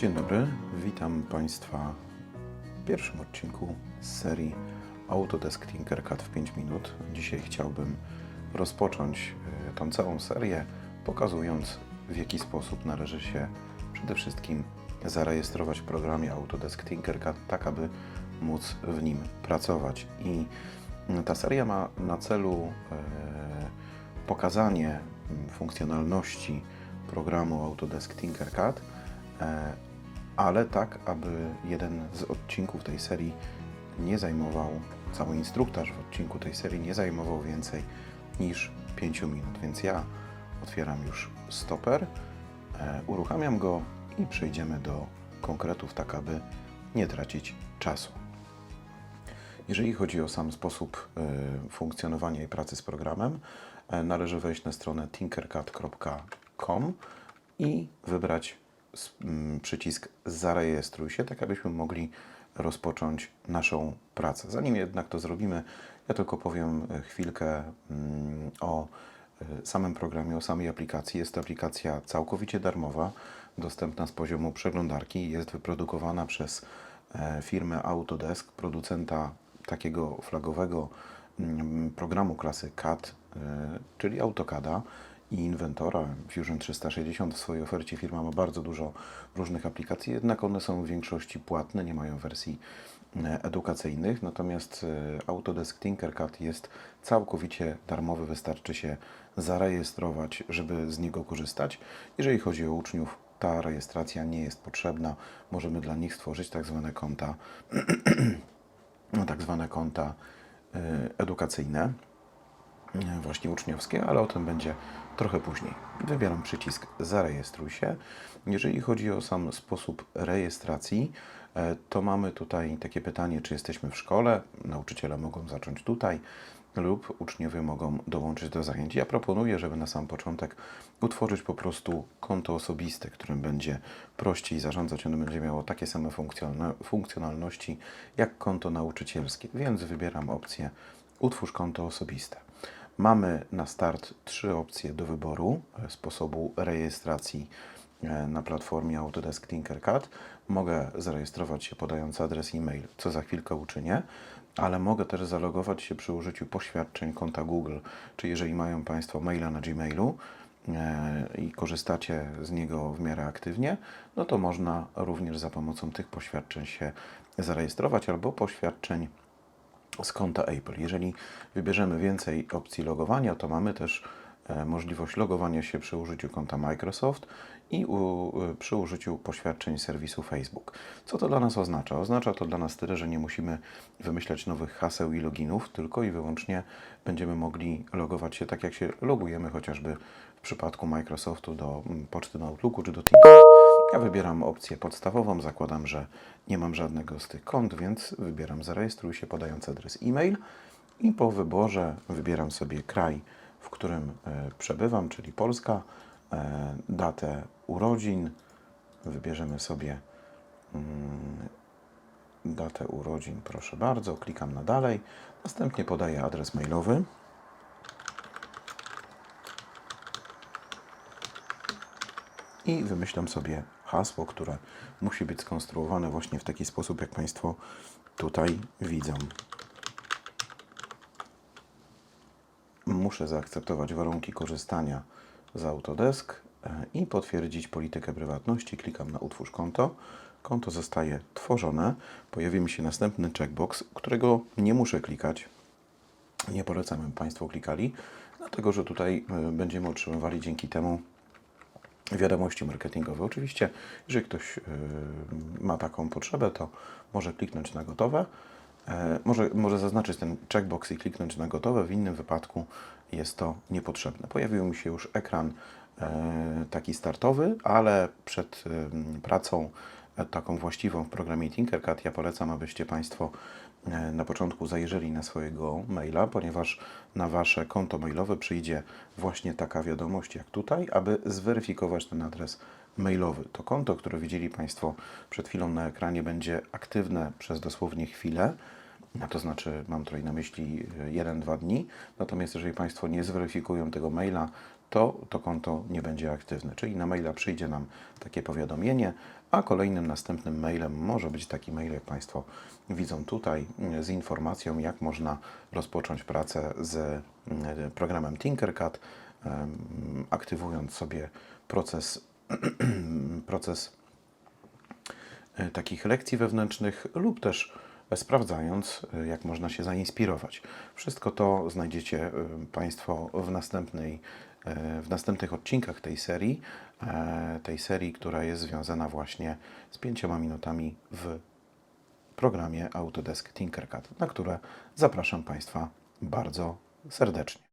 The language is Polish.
Dzień dobry, witam Państwa w pierwszym odcinku z serii Autodesk Tinkercad w 5 minut. Dzisiaj chciałbym rozpocząć e, tą całą serię, pokazując w jaki sposób należy się przede wszystkim zarejestrować w programie Autodesk Tinkercad, tak aby móc w nim pracować. I ta seria ma na celu e, pokazanie mm, funkcjonalności programu Autodesk Tinkercad, e, ale tak, aby jeden z odcinków tej serii nie zajmował, cały instruktaż w odcinku tej serii nie zajmował więcej niż 5 minut. Więc ja otwieram już stoper, e, uruchamiam go i przejdziemy do konkretów, tak aby nie tracić czasu. Jeżeli chodzi o sam sposób y, funkcjonowania i pracy z programem, e, należy wejść na stronę tinkercad.com i wybrać przycisk Zarejestruj się, tak abyśmy mogli rozpocząć naszą pracę. Zanim jednak to zrobimy, ja tylko powiem e, chwilkę mm, o e, samym programie, o samej aplikacji. Jest to aplikacja całkowicie darmowa, dostępna z poziomu przeglądarki. Jest wyprodukowana przez e, firmę Autodesk, producenta takiego flagowego mm, programu klasy CAD, czyli AutoCADa i Inventora. Fusion 360 w swojej ofercie firma ma bardzo dużo różnych aplikacji, jednak one są w większości płatne, nie mają wersji e, edukacyjnych, natomiast e, Autodesk Tinkercad jest całkowicie darmowy, wystarczy się zarejestrować, żeby z niego korzystać. Jeżeli chodzi o uczniów, ta rejestracja nie jest potrzebna, możemy dla nich stworzyć tak zwane konta no, tak zwane konta y, edukacyjne, właśnie uczniowskie, ale o tym będzie trochę później. Wybieram przycisk Zarejestruj się. Jeżeli chodzi o sam sposób rejestracji, e, to mamy tutaj takie pytanie, czy jesteśmy w szkole. Nauczyciele mogą zacząć tutaj lub uczniowie mogą dołączyć do zajęć. Ja proponuję, żeby na sam początek utworzyć po prostu konto osobiste, którym będzie prościej zarządzać. Ono będzie miało takie same funkcjonalności jak konto nauczycielskie, więc wybieram opcję Utwórz konto osobiste. Mamy na start trzy opcje do wyboru e, sposobu rejestracji e, na platformie Autodesk Tinkercad. Mogę zarejestrować się podając adres e-mail, co za chwilkę uczynię, ale mogę też zalogować się przy użyciu poświadczeń konta Google, czy jeżeli mają Państwo maila na Gmailu e, i korzystacie z niego w miarę aktywnie, no to można również za pomocą tych poświadczeń się zarejestrować albo poświadczeń z konta Apple. Jeżeli wybierzemy więcej opcji logowania, to mamy też e, możliwość logowania się przy użyciu konta Microsoft i u, e, przy użyciu poświadczeń serwisu Facebook. Co to dla nas oznacza? Oznacza to dla nas tyle, że nie musimy wymyślać nowych haseł i loginów, tylko i wyłącznie będziemy mogli logować się tak, jak się logujemy chociażby w przypadku Microsoftu do mm, poczty na Outlooku czy do Teams. Ja wybieram opcję podstawową, zakładam, że nie mam żadnego z tych kont, więc wybieram zarejestruj się podając adres e-mail i po wyborze wybieram sobie kraj, w którym e, przebywam, czyli Polska, e, datę urodzin, wybierzemy sobie mm, datę urodzin, proszę bardzo, klikam na dalej, następnie podaję adres mailowy. I wymyślam sobie hasło, które musi być skonstruowane właśnie w taki sposób, jak Państwo tutaj widzą. Muszę zaakceptować warunki korzystania z Autodesk e, i potwierdzić politykę prywatności. Klikam na Utwórz konto. Konto zostaje tworzone. Pojawi mi się następny checkbox, którego nie muszę klikać. Nie polecam, aby Państwo klikali, dlatego że tutaj e, będziemy otrzymywali dzięki temu wiadomości marketingowe. Oczywiście, jeżeli ktoś y, ma taką potrzebę, to może kliknąć na gotowe. E, Może, może zaznaczyć ten checkbox i kliknąć na gotowe. W innym wypadku jest to niepotrzebne. Pojawił mi się już ekran e, taki startowy, ale przed pracą e, taką właściwą w programie Tinkercad ja polecam, abyście Państwo e, na początku zajrzeli na swojego maila, ponieważ na Wasze konto mailowe przyjdzie właśnie taka wiadomość jak tutaj, aby zweryfikować ten adres mailowy. To konto, które widzieli Państwo przed chwilą na ekranie, będzie aktywne przez dosłownie chwilę No to znaczy, mam tutaj na myśli 1-2 dni. Natomiast jeżeli Państwo nie zweryfikują tego maila, to to konto nie będzie aktywne. Czyli na maila przyjdzie nam takie powiadomienie, a kolejnym następnym mailem może być taki mail, jak Państwo widzą tutaj, z informacją, jak można rozpocząć pracę z mm, programem Tinkercad, aktywując sobie proces, proces e, takich lekcji wewnętrznych lub też sprawdzając, e, jak można się zainspirować. Wszystko to znajdziecie e, Państwo w, następnej, e, w następnych odcinkach tej serii, e, tej serii, która jest związana właśnie z pięcioma minutami w programie Autodesk Tinkercad, na które zapraszam Państwa bardzo serdecznie.